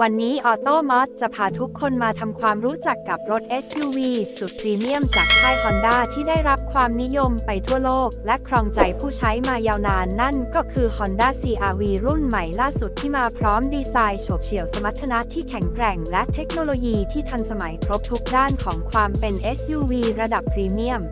วันนี้ออโต้มอสจะพาทุกคนมาทำความรู้จักกับรถ SUV สุดพรีเมียมจากค่าย Honda ที่ได้รับความนิยมไปทั่วโลก และครองใจผู้ใช้มายาวนานนั่นก็คือ Honda CR-V รุ่นใหม่ล่าสุดที่มาพร้อมดีไซน์โฉบเฉี่ยวสมรรถนะที่แข็งแกร่ง และเทคโนโลยีที่ทันสมัยครบทุกด้านของความเป็น SUV ระดับพรีเมียม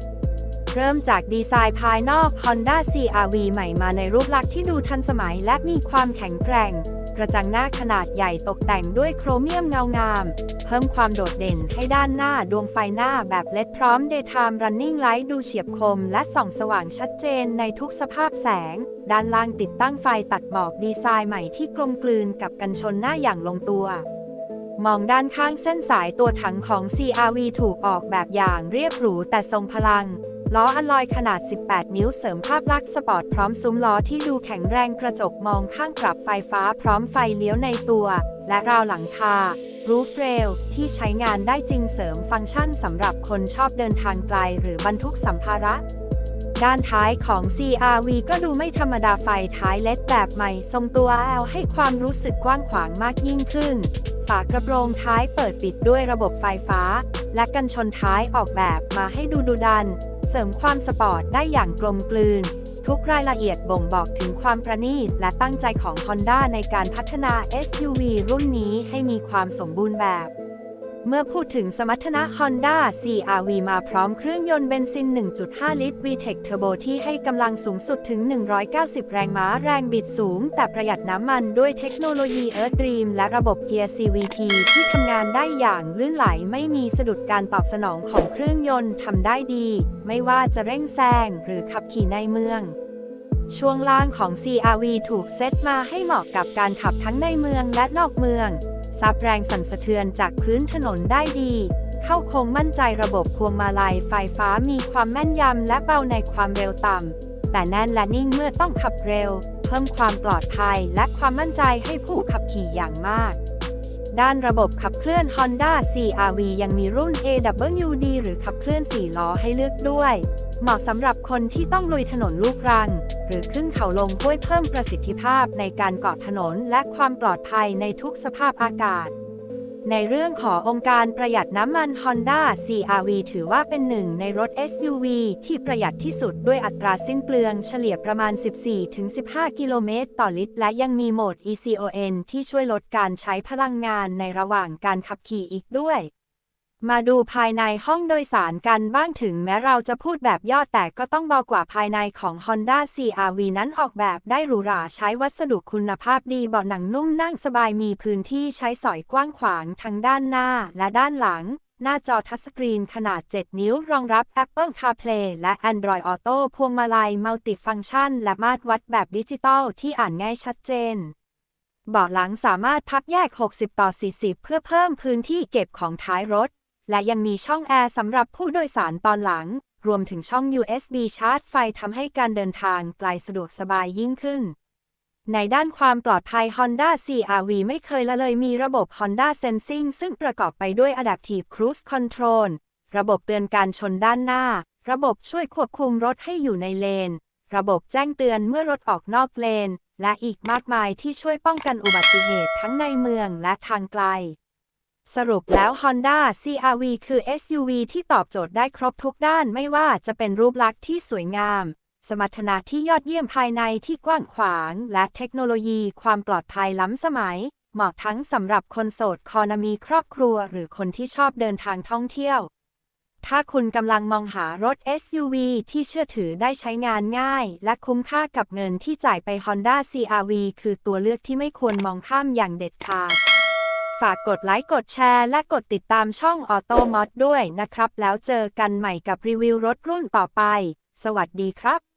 เริ่มจากดีไซน์ภายนอก Honda CR-V ใหม่มาในรูปลักษณ์ที่ดูทันสมัยและมีความแข็งแกร่ง กระจังหน้าขนาดใหญ่ตกแต่งด้วยโครเมียมเงางาม เพิ่มความโดดเด่นให้ด้านหน้าดวงไฟหน้าแบบเลดพร้อม Daytime Running Light ดูเฉียบคม และส่องสว่างชัดเจนในทุกสภาพแสง ด้านล่างติดตั้งไฟตัดหมอกดีไซน์ใหม่ที่กลมกลืนกับกันชนหน้าอย่างลงตัวมองด้านข้างเส้นสายตัวถังของ CRV ถูกออกแบบอย่างเรียบหรูแต่ทรงพลัง ล้ออัลลอยขนาด 18 นิ้วเสริมภาพลักษณ์สปอร์ตพร้อมซุ้มล้อที่ดูแข็งแรงกระจกมองข้างปรับไฟฟ้าพร้อมไฟเลี้ยวในตัว และราวหลังคา รูฟเรลที่ใช้งานได้จริงเสริมฟังก์ชันสำหรับคนชอบเดินทางไกลหรือบรรทุกสัมภาระด้านท้ายของ CRV ก็ดูไม่ธรรมดาไฟท้ายเล็ดแบบใหม่ ทรงตัว L ให้ความรู้สึกกว้างขวางมากยิ่งขึ้น ฝากระโปรงท้ายเปิดปิดด้วยระบบไฟฟ้า และกันชนท้ายออกแบบมาให้ดูดุดัน เสริมความสปอร์ตได้อย่างกลมกลืน ทุกรายละเอียดบ่งบอกถึงความประณีตและตั้งใจของ Honda ในการพัฒนา SUV รุ่นนี้ให้มีความสมบูรณ์แบบ เมื่อพูดถึงสมรรถนะ Honda CR-V มาพร้อมเครื่องยนต์เบนซิน 1.5 ลิตร VTEC Turbo ที่ให้กำลังสูงสุดถึง 190 แรงม้าแรงบิดสูง แต่ประหยัดน้ำมันด้วยเทคโนโลยี Earth Dream และระบบเกียร์ CVT ที่ทำงานได้อย่างลื่นไหลไม่มีสะดุดการตอบสนองของเครื่องยนต์ทำได้ดี ไม่ว่าจะเร่งแซงหรือขับขี่ในเมืองช่วงล่างของ CRV ถูกเซตมาให้เหมาะกับการขับทั้งในเมืองและนอกเมือง ซับแรงสั่นสะเทือนจากพื้นถนนได้ดี เข้าโค้งมั่นใจระบบพวงมาลัยไฟฟ้ามีความแม่นยำและเบาในความเร็วต่ำ แต่แน่นและนิ่งเมื่อต้องขับเร็ว เพิ่มความปลอดภัยและความมั่นใจให้ผู้ขับขี่อย่างมาก ด้านระบบขับเคลื่อน Honda CR-V ยังมีรุ่น AWD หรือขับเคลื่อน 4 ล้อให้เลือกด้วย เหมาะสำหรับคนที่ต้องลุยถนนลูกรัง หรือขึ้นเขาลงห้วยเพิ่มประสิทธิภาพในการเกาะถนนและความปลอดภัยในทุกสภาพอากาศ ในเรื่องขององค์การประหยัดน้ำมัน Honda CR-V ถือว่าเป็นหนึ่งในรถ SUV ที่ประหยัดที่สุดด้วยอัตราสิ้นเปลืองเฉลี่ยประมาณ 14-15 กิโลเมตรต่อลิตร และยังมีโหมด ECON ที่ช่วยลดการใช้พลังงานในระหว่างการขับขี่อีกด้วย มาดูภายในห้องโดยสารกันบ้างถึงแม้เราจะพูดแบบย่อแต่ก็ต้องบอกว่าภายในของ Honda CR-V นั้นออกแบบได้หรูหราใช้วัสดุคุณภาพดีเบาะหนังนุ่มนั่งสบายมีพื้นที่ใช้สอยกว้างขวางทั้งด้านหน้าและด้านหลัง หน้าจอทัชสกรีนขนาด 7 นิ้ว รองรับ Apple CarPlay และ Android Auto พวงมาลัยมัลติฟังก์ชัน และมาตรวัดแบบดิจิตอลที่อ่านง่ายชัดเจนเบาะหลังสามารถพับแยก 60 ต่อ 40 เพื่อเพิ่มพื้นที่เก็บของท้ายรถ และยังมีช่องแอร์สำหรับผู้โดยสารตอนหลัง รวมถึงช่อง USB ชาร์จไฟทำให้การเดินทางไกลสะดวกสบายยิ่งขึ้น ในด้านความปลอดภัย Honda CR-V ไม่เคยละเลยมีระบบ Honda Sensing ซึ่งประกอบไปด้วย Adaptive Cruise Control ระบบเตือนการชนด้านหน้า ระบบช่วยควบคุมรถให้อยู่ในเลน ระบบแจ้งเตือนเมื่อรถออกนอกเลน และอีกมากมายที่ช่วยป้องกันอุบัติเหตุทั้งในเมืองและทางไกล สรุปแล้ว Honda CR-V คือ SUV ที่ตอบโจทย์ได้ครบทุกด้านไม่ว่าจะเป็นรูปลักษณ์ที่สวยงาม สมรรถนะที่ยอดเยี่ยมภายในที่กว้างขวาง และเทคโนโลยีความปลอดภัยล้ำสมัย เหมาะทั้งสำหรับคนโสดคอนามีครอบครัว หรือคนที่ชอบเดินทางท่องเที่ยว ถ้าคุณกำลังมองหารถ SUV ที่เชื่อถือได้ใช้งานง่าย และคุ้มค่ากับเงินที่จ่ายไป Honda CR-V คือตัวเลือกที่ไม่ควรมองข้ามอย่างเด็ดขาด ฝากกดไลค์กดแชร์และกดติดตามช่องออโตมอดด้วยนะครับ แล้วเจอกันใหม่กับรีวิวรถรุ่นต่อไป สวัสดีครับ